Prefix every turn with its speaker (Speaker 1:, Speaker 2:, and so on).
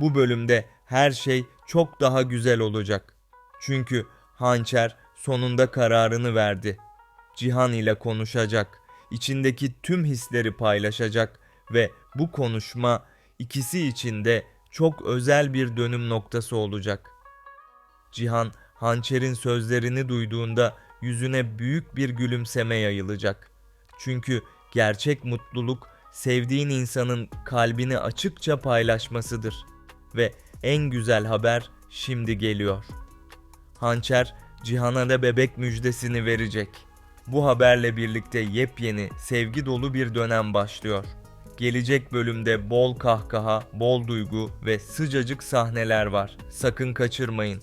Speaker 1: Bu bölümde her şey çok daha güzel olacak. Çünkü Hançer sonunda kararını verdi. Cihan ile konuşacak, içindeki tüm hisleri paylaşacak ve bu konuşma ikisi için de çok özel bir dönüm noktası olacak. Cihan hançerin sözlerini duyduğunda yüzüne büyük bir gülümseme yayılacak. Çünkü gerçek mutluluk sevdiğin insanın kalbini açıkça paylaşmasıdır. Ve en güzel haber şimdi geliyor. Hançer Cihan'a da bebek müjdesini verecek. Bu haberle birlikte yepyeni, sevgi dolu bir dönem başlıyor. Gelecek bölümde bol kahkaha, bol duygu ve sıcacık sahneler var. Sakın kaçırmayın.